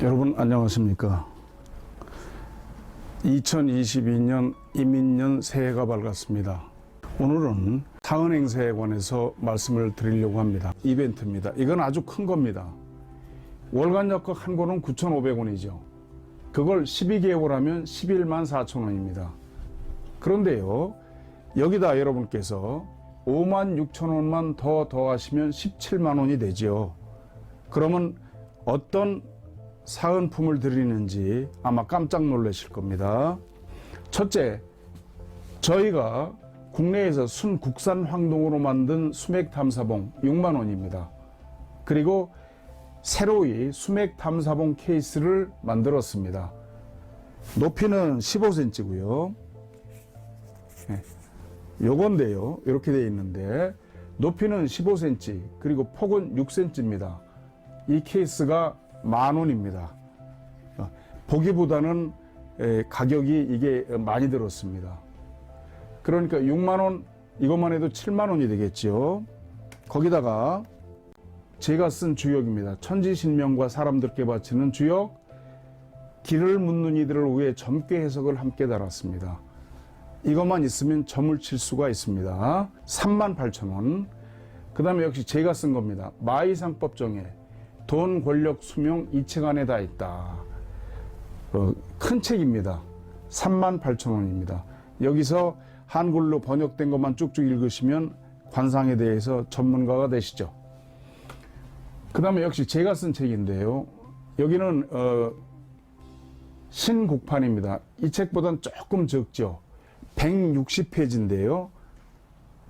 여러분 안녕하십니까? 2022년 이민년 새해가 밝았습니다. 오늘은 사은행세에 관해서 말씀을 드리려고 합니다. 이벤트입니다. 이건 아주 큰 겁니다. 월간 적격 한 권은 9,500원이죠. 그걸 12개월 하면 11만 4천 원입니다. 그런데요, 여기다 여러분께서 5만 6천 원만 더 더하시면 17만 원이 되죠. 그러면 어떤 사은품을 드리는지 아마 깜짝 놀라실 겁니다. 첫째, 저희가 국내에서 순국산 황동으로 만든 수맥 탐사봉 6만 원입니다. 그리고 새로이 수맥 탐사봉 케이스를 만들었습니다. 높이는 15cm고요. 요건데요. 이렇게 되어 있는데 높이는 15cm 그리고 폭은 6cm입니다. 이 케이스가 만 원입니다. 어, 보기보다는 에, 가격이 이게 많이 들었습니다. 그러니까 6만 원 이것만 해도 7만 원이 되겠죠. 거기다가 제가 쓴 주역입니다. 천지신명과 사람들께 바치는 주역 길을 묻는 이들을 위해 점괘 해석을 함께 달았습니다. 이것만 있으면 점을 칠 수가 있습니다. 3만 8천 원. 그 다음에 역시 제가 쓴 겁니다. 마이상법 정에 돈, 권력, 수명 이책 안에 다 있다. 어, 큰 책입니다. 3만 8천 원입니다. 여기서 한글로 번역된 것만 쭉쭉 읽으시면 관상에 대해서 전문가가 되시죠. 그 다음에 역시 제가 쓴 책인데요. 여기는 어, 신국판입니다. 이 책보다는 조금 적죠. 160페이지인데요.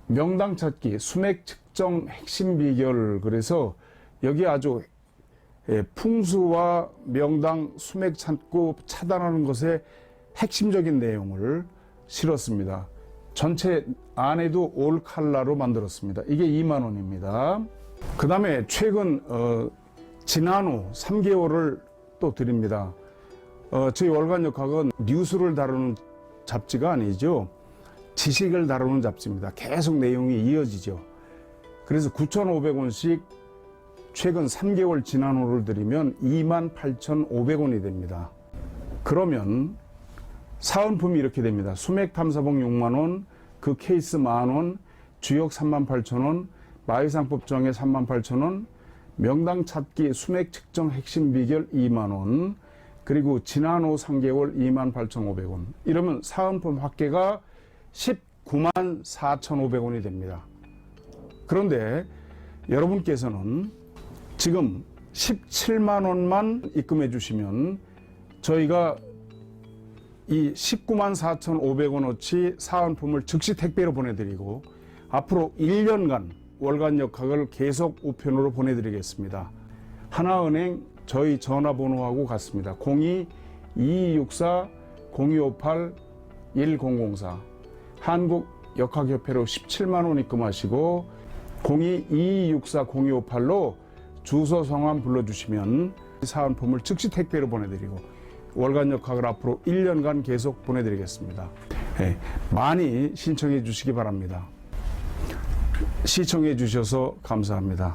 명당 찾기, 수맥 측정 핵심 비결. 그래서 여기 아주 예, 풍수와 명당 수맥 찾고 차단하는 것에 핵심적인 내용을 실었습니다. 전체 안에도 올 칼라로 만들었습니다. 이게 2만 원입니다. 그 다음에 최근 어, 지난 후 3개월을 또 드립니다. 어, 저희 월간 역학은 뉴스를 다루는 잡지가 아니죠. 지식을 다루는 잡지입니다. 계속 내용이 이어지죠. 그래서 9,500원씩 최근 3개월 지난 후를 드리면 28,500원이 됩니다. 그러면 사은품이 이렇게 됩니다. 수맥 탐사봉 6만 원, 그 케이스 만 원, 주역 3만 8천 원, 마의상법정에 3만 8천 원, 명당 찾기 수맥 측정 핵심 비결 2만 원, 그리고 지난 후 3개월 2만 8,500원. 이러면 사은품 합계가 19만 4,500원이 됩니다. 그런데 여러분께서는 지금 17만 원만 입금해 주시면 저희가 이 19만 4,500원어치 사은품을 즉시 택배로 보내드리고 앞으로 1년간 월간 역학을 계속 우편으로 보내드리겠습니다. 하나은행 저희 전화번호하고 같습니다. 02-2264-0258-1004 한국역학협회로 17만 원 입금하시고 02-2264-0258로 주소 성함 불러주시면 사은품을 즉시 택배로 보내드리고 월간 역학을 앞으로 1년간 계속 보내드리겠습니다. 예, 많이 신청해 주시기 바랍니다. 시청해 주셔서 감사합니다.